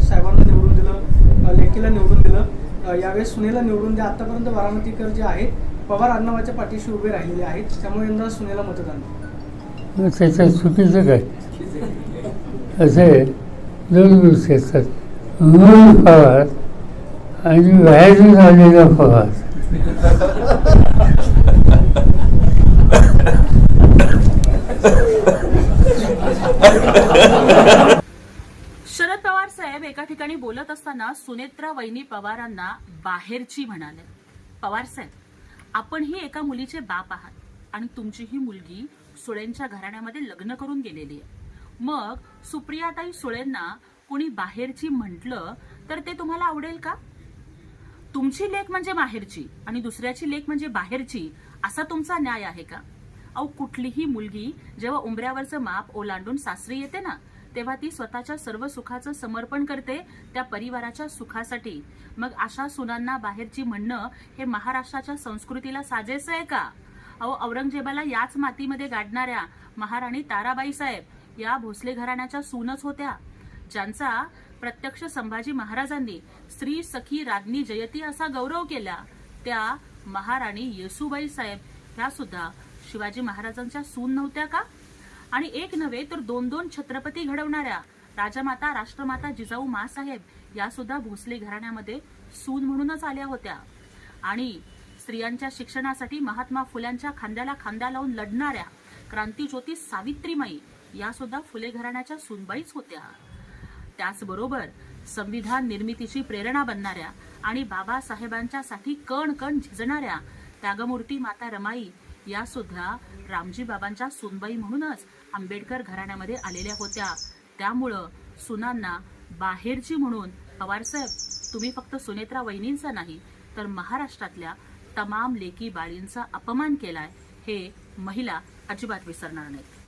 साहेबांना निवडून दिलं लेकीला निवडून दिलं. यावेळेस सुनेला निवडून द्या. आतापर्यंत बारामतीकर जे आहेत पवार अण्णावाच्या पाठीशी उभे राहिलेले आहेत. त्यामुळे यंदा सुनेला मतदान. त्याचं चुकीचं काय? असे दोन दिवस असतात मूळ पवार आणि बाहेरून झालेला पवार. शरद पवार साहेब एका ठिकाणी बोलत असताना सुनेत्रा वैनी पवारांना बाहेरची म्हणाले. पवार साहेब आपणही एका मुलीचे बाप आहात आणि तुमची ही मुलगी सुळेंच्या घराण्यामध्ये लग्न करून गेलेली आहे. मग सुप्रियाताई सुळेंना कुणी बाहेरची म्हटलं तर ते तुम्हाला आवडेल का? तुमची लेख म्हणजे माहेरची आणि दुसऱ्याची लेख म्हणजे बाहेरची असा तुमचा न्याय आहे का? अहो कुठलीही मुलगी जेव्हा उंबऱ्यावरचं माप ओलांडून सासरी येते ना तेव्हा ती स्वतःच्या सर्व सुखाचं समर्पण करते त्या परिवाराच्या सुखासाठी. मग अशा सुनांना बाहेरची म्हणणं हे महाराष्ट्राच्या संस्कृतीला साजेसं आहे का? अहो औरंगजेबाला याच मातीमध्ये गाडणाऱ्या महाराणी ताराबाई साहेब या भोसले घराण्याच्या सूनच होत्या. ज्यांचा प्रत्यक्ष संभाजी महाराजांनी स्त्री सखी राज्ञी जयती असा गौरव केला त्या महाराणी येसुबाई साहेब ह्या सुद्धा शिवाजी महाराजांच्या सून नव्हत्या का? आणि एक नव्हे तर दोन दोन छत्रपती घडवणाऱ्या राजमाता राष्ट्रमाता जिजाऊ मासाहेब या सुद्धा भोसले घराण्यामध्ये सून म्हणूनच आल्या होत्या. आणि स्त्रियांच्या शिक्षणासाठी महात्मा फुल्यांच्या खांद्याला खांदा लावून लढणाऱ्या क्रांतीज्योती सावित्रीमाई या सुद्धा फुले घराण्याच्या सूनबाईच होत्या. त्याचबरोबर संविधान निर्मितीची प्रेरणा बनणाऱ्या आणि बाबासाहेबांच्या साठी कण कण झिजणाऱ्या त्यागमूर्ती माता रमाई या सुद्धा रामजी बाबांच्या सुनबाई म्हणूनच आंबेडकर घराण्यामध्ये आलेल्या होत्या. त्यामुळं सुनांना बाहेरची म्हणून पवारसाहेब तुम्ही फक्त सुनेत्रा वहिनींचा नाही तर महाराष्ट्रातल्या तमाम लेकी बाळींचा अपमान केलाय हे महिला अजिबात विसरणार नाहीत.